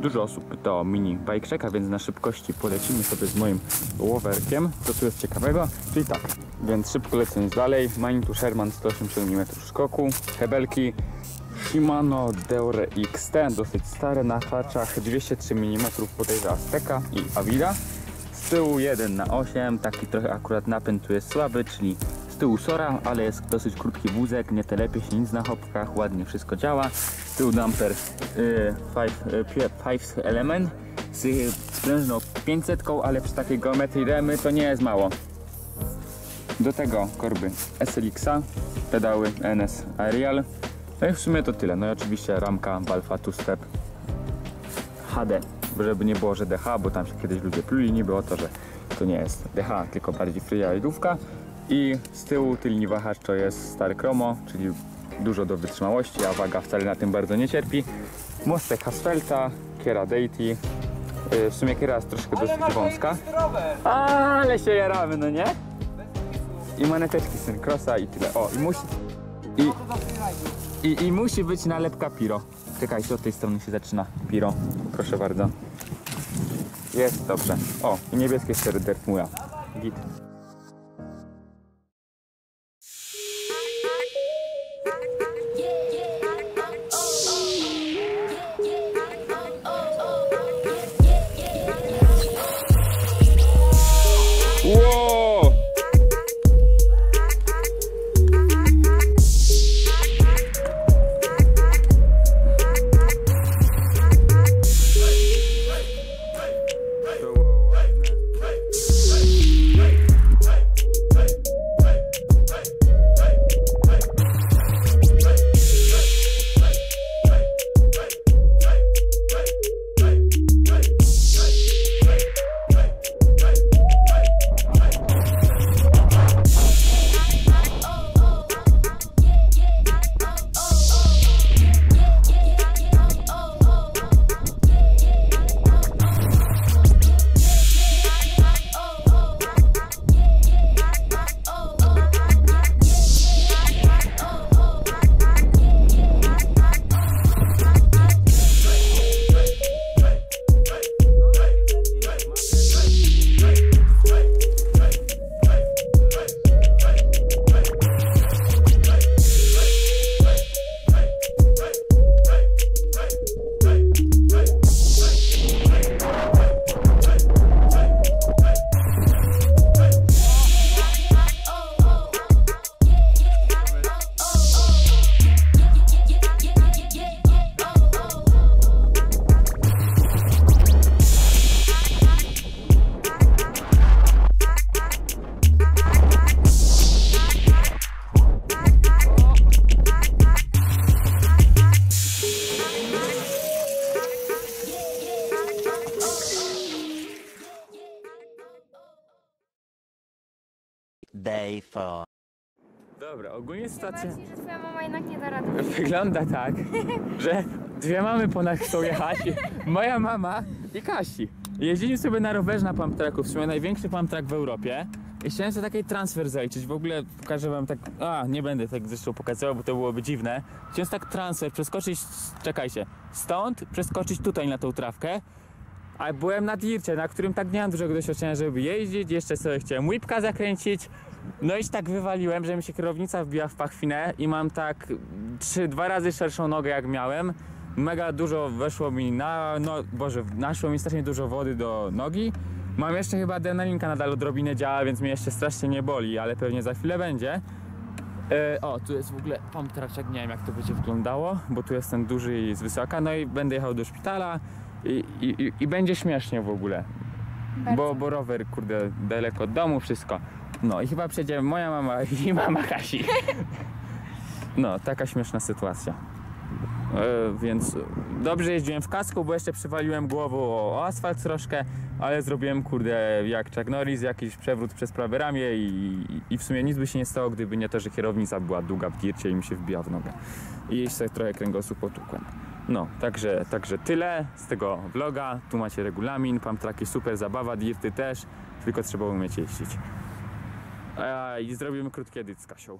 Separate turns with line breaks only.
dużo osób pyta o mini bike checka, więc na szybkości polecimy sobie z moim łowerkiem. Co tu jest ciekawego? Czyli tak, więc szybko lecąc dalej, Manitou Sherman 180 mm skoku, hebelki Shimano Deore XT, dosyć stare na haczach, 203 mm bodajże Azteka i Avida. Z tyłu 1 na 8 taki trochę akurat napęd tu jest słaby, czyli tyłu Sora, ale jest dosyć krótki wózek, nie telepie się nic na hopkach, ładnie wszystko działa. Z tyłu dumper 5 y, element z sprężną 500, ale przy takiej geometrii remy to nie jest mało. Do tego korby SLX-a, pedały NS Aerial. No i w sumie to tyle. No i oczywiście ramka Balfa Two Step HD, żeby nie było, że DH, bo tam się kiedyś ludzie pluli niby o to, że to nie jest DH, tylko bardziej freeridówka. I z tyłu tylni wahacz to jest stary chromo, czyli dużo do wytrzymałości, a waga wcale na tym bardzo nie cierpi. Mostek Hasfelta, Kiera Deity. Yy, W sumie Kiera jest troszkę dosyć wąska. Ale się jaramy, no nie? I maneteczki Syncrossa i tyle. O, i musi... I, i, I musi być nalepka Piro. Czekajcie, od tej strony się zaczyna Piro. Proszę bardzo. Jest dobrze. O, i niebieskie stery Derfmuja. Git.
Day four.
Dobra, ogólnie sytuacja
Zobaczcie, że twoja mama jednak nie da rady.
wygląda tak, że dwie mamy ponad chcą jechać. Moja mama i Kasi. Jeździli sobie na rowerze na pump tracku, w sumie największy pump track w Europie. I chciałem sobie taki transfer zaliczyć. W ogóle pokażę wam tak. A, nie będę tak zresztą pokazywał, bo to byłoby dziwne. Chciałem sobie tak transfer przeskoczyć, czekajcie, stąd przeskoczyć tutaj na tą trawkę. A byłem na dircie, na którym tak nie mam dużego doświadczenia, żeby jeździć. Jeszcze sobie chciałem whipka zakręcić. No i tak wywaliłem, że mi się kierownica wbiła w pachwinę i mam tak trzy, dwa razy szerszą nogę jak miałem. Mega dużo weszło mi na, no Boże, naszło mi strasznie dużo wody do nogi. Mam jeszcze chyba adrenalinka nadal odrobinę działa, więc mnie jeszcze strasznie nie boli, ale pewnie za chwilę będzie. E, o, tu jest w ogóle pump traczek, nie wiem jak to będzie wyglądało, bo tu jest ten duży i z wysoka, no i będę jechał do szpitala i, i, i, i będzie śmiesznie w ogóle, bo, bo rower, kurde, daleko od domu, wszystko. No i chyba przejdziemy moja mama i mama Kasi. No, taka śmieszna sytuacja. E, więc dobrze jeździłem w kasku, bo jeszcze przywaliłem głową o, asfalt troszkę, ale zrobiłem, kurde, jak Chuck Norris, jakiś przewrót przez prawe ramię i, i w sumie nic by się nie stało, gdyby nie to, że kierownica była długa w dircie i mi się wbija w nogę. I jeszcze sobie trochę kręgosłup potłukłem. No, także, także tyle z tego vloga. Tu macie regulamin, pump traki super, zabawa, dirty też, tylko trzeba umieć jeździć. I zrobimy krótki edyt z Kasią.